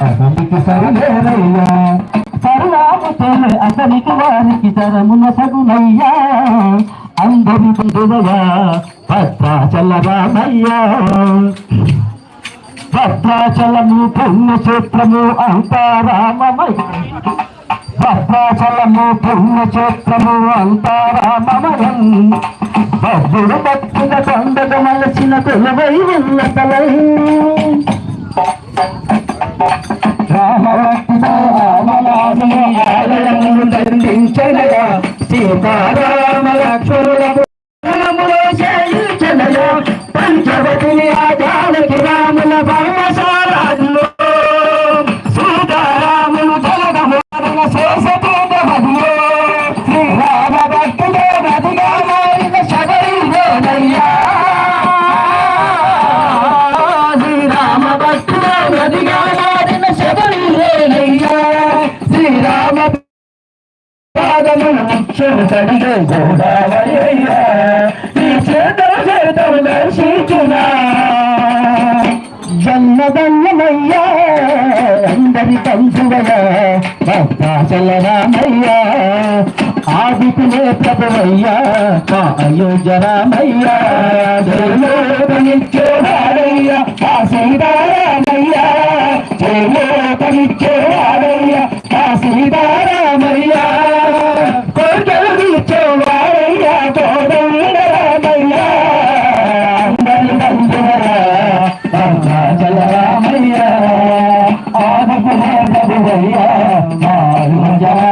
అతనికి సరిలేదయ్యా సరళాముతోనే అతనికి వారికి తరమున సగునయ్యా. అందరి బంధువగా భద్రాచల రామయ్యా భద్రాచలము పుణ్యక్షేత్రము అంతా రామమయ భద్రాచలము పుణ్యక్షేత్రము అంతారామయం భద్రుడు భక్తుల పండగ మలసిన కొలువై ఉన్న తలై రామభక్తుడు రామనాథుని ఆలయమును దండించనగా సీతారామ లక్ష్మణులకు పంచవతిని ఆదాలకి పాదమును ముఖ్యము తడిగే గోదావరయ్యా చేతల చేతము దర్శించునా జన్మదన్నమయ్యా అందరి బంధువగా భక్తాచల రామయ్యా ఆదికునే ప్రభువయ్యా మా అయోధ్య రామయ్యా సీతారామయ్యా ஐயா